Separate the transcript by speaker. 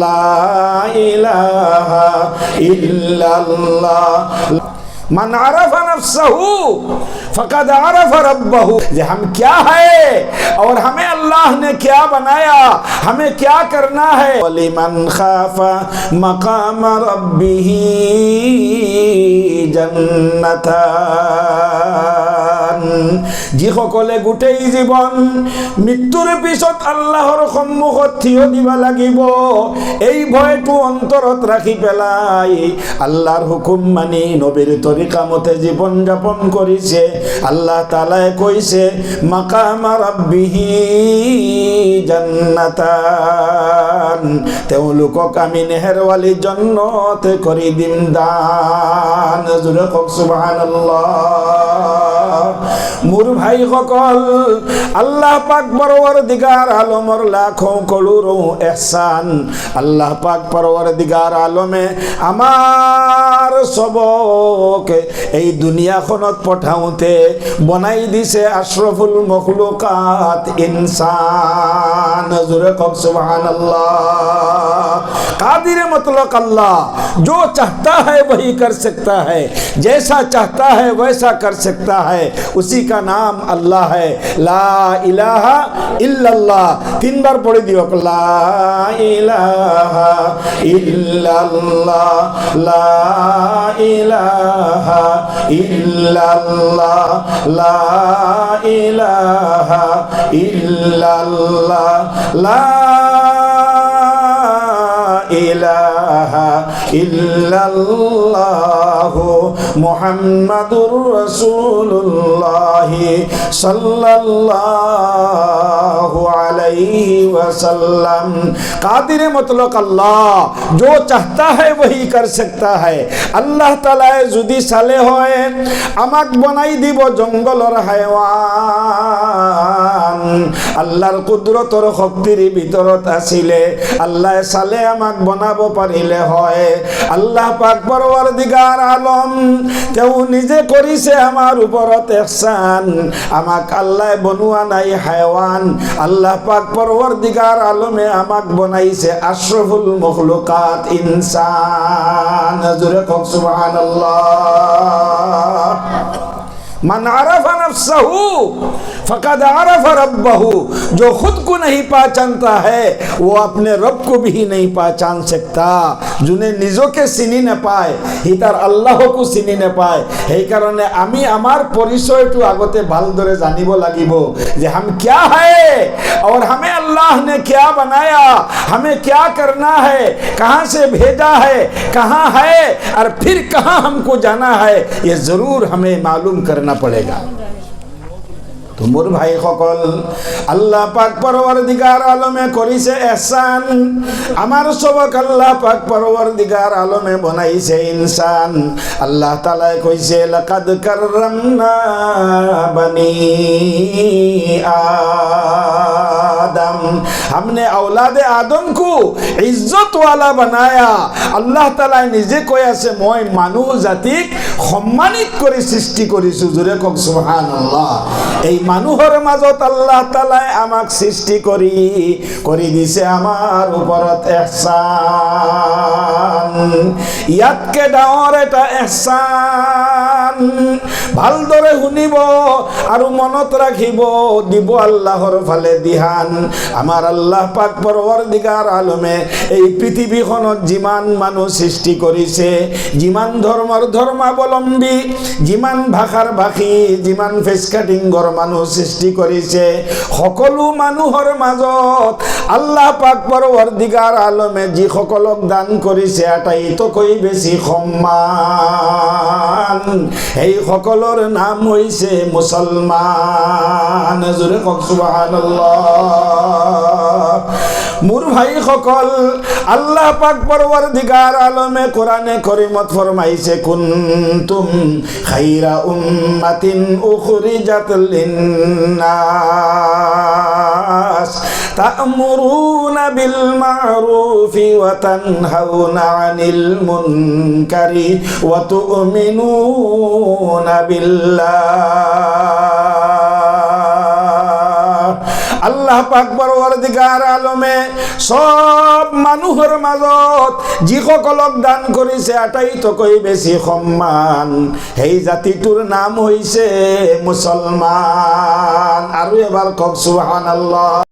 Speaker 1: لا إله إلا الله. من عرف نفسه فقد عرف ربه. یہ ہم کیا ہے اور ہمیں اللہ نے کیا بنایا؟ ہمیں کیا کرنا ہے؟ وَلِمَنْ خَافَ مَقَامَ رَبِّهِ جَنَّتَا যিসকলে গোটেই জীৱন মৃত্যুৰ পিছত আল্লাহৰ সন্মুখত থিয় দিব লাগিব, এই ভয়টো অন্তৰত ৰাখি পেলাই আল্লাহৰ হুকুম মানি নবীৰ তৰিকা মতে জীৱন যাপন কৰিছে। আল্লাহ তালাই কৈছে, মাকামা ৰাব্বিহি জান্নাতান তেওঁলোকক আমি নেহেৰৱালী জন্নত কৰি দিম দান। জোৰে কওক, সুবহানাল্লাহ মোৰ ভাইসকল আল্লাহ পাক পৰৱৰ দিগাৰ আলমৰ লাখো কলোৰো এহসান আল্লাহ পাক পৰৱৰ দিগাৰ আলমে আমাৰ চবকে এই দুনিয়াখনত পঠাওঁতে বনাই দিছে আশৰফুল মখলুকাত ইনসান জোৰে কওক সুবহানাল্লাহ कादिर मतलब अल्लाह जो चाहता है वही कर सकता है जैसा चाहता है वैसा कर सकता है উসি কা নাম আল্লাহ হ্যাঁ লা ইলাহা ইল্লাল্লাহ তিনবার পড়ে দিও লাহ ইলাহা ইল্লাল্লাহ লা ইল্লাল্লাহ মুহাম্মাদুর রাসূলুল্লাহ সাল্লাল্লাহু আলাইহি ওয়াসাল্লাম। কাদির মতলক আল্লাহ চাহতা হয় ওহি কর সকতা হ্যায় আল্লাহ তাআলা যদি সালে হয়, আমাক বনাই দিব জঙ্গলর হায়ওয়ান। আল্লাহর কুদরতর শক্তির ভিতরত আসিলে, আল্লাহ সালে আমাক বনাব পারিলে হয়। আল্লাহ পাক পরওয়ার দিগার আলম, তেও নিজে করিছে আমার ওপৰত এসান আমাক আল্লাহ বনুয়া নাই হায়ৱান। আল্লাহ পাক পৰৱৰ দিগার আলমে আমাক বনাইছে আশ্রফুল মখলুকাত ইনসান জোৰে কওক সুবহান আল্লাহ মান আৰাফা नफ्सहू फकद आरफ रब्बहू जो खुद को नहीं पहचानता है वो अपने रब को भी नहीं पहचान सकता যোনে নিজকে চিনি নাপায় সি তাৰ আল্লাহকো চিনি নাপায় সেইকাৰণে আমি আমাৰ পৰিচয়টো আগতে ভালদৰে জানিব লাগিব যে হাম ক্যা है और हमें अल्लाह ने क्या बनाया हमें क्या करना है कहाँ से भेजा है कहाँ है और फिर कहाँ हमको जाना है ये जरूर हमें मालूम करना पड़ेगा তো মোৰ ভাইসকল আল্লাহ পাক পৰৱৰ দিগাৰ আলমে কৰিছে এহসান আমাৰ চবক আল্লাহ পাক পৰৱৰ দিগাৰ আলমে বনাইছে ইনসান আল্লাহ তালাই কৈছে লাকাদ কাৰৰামনা বানি आदम हमने औलाद आदम को इज्जत वाला बनाया আল্লাহ তালাই নিজে কৈ আছে মই মানুহ জাতিক সন্মানিত করে সৃষ্টি করেছ, জোরে কক সুহান আল্লাহ এই মানুহৰ মাজত আল্লাহ তালাই আমাক সৃষ্টি কৰি কৰি দিছে আমাৰ ওপৰত এসান ইয়াতকে ডাঙৰ এটা ভালদৰে শুনিব আৰু মনত ৰাখিব, দিব আল্লাহৰ ফালে দিহান। আমাৰ আল্লাহ পাক পৰৱৰ দিগাৰ আলমে এই পৃথিৱীখনত যিমান মানুহ সৃষ্টি কৰিছে, যিমান ধৰ্মৰ ধৰ্মাৱলম্বী, যিমান ভাষাৰ ভাষী, যিমান ফেচ মানুহ সৃষ্টি কৰিছে, সকলো মানুহৰ মাজত আল্লাহ পাক পৰৱৰ দিগাৰ আলমে যিসকলক দান কৰিছে, আটাইতকৈ বেছি সন্মান। সেই সকলৰ নাম হৈছে মুছলমান জোৰে কওক সুবহানাল্লাহ। মোৰ ভাইসকল আল্লাহ পাক পৰৱৰ দিগাৰ আলমে কোরআনে করিমত ফরমাইছে, কুনতুম খাইরা উম্মাতিন উখরিজাত লিন্নাস। تأمرون بالمعروف وتنهون عن المنكر وتؤمنون بالله আল্লাহ পাক পরওয়ার আলমে চব মানুহৰ মাজত যিসকলক দান কৰিছে আটাইতকৈ বেছি সন্মান। সেই জাতিটোৰ নাম হৈছে মুছলমান। আৰু এবাৰ কওক, সুবহানাল্লাহ।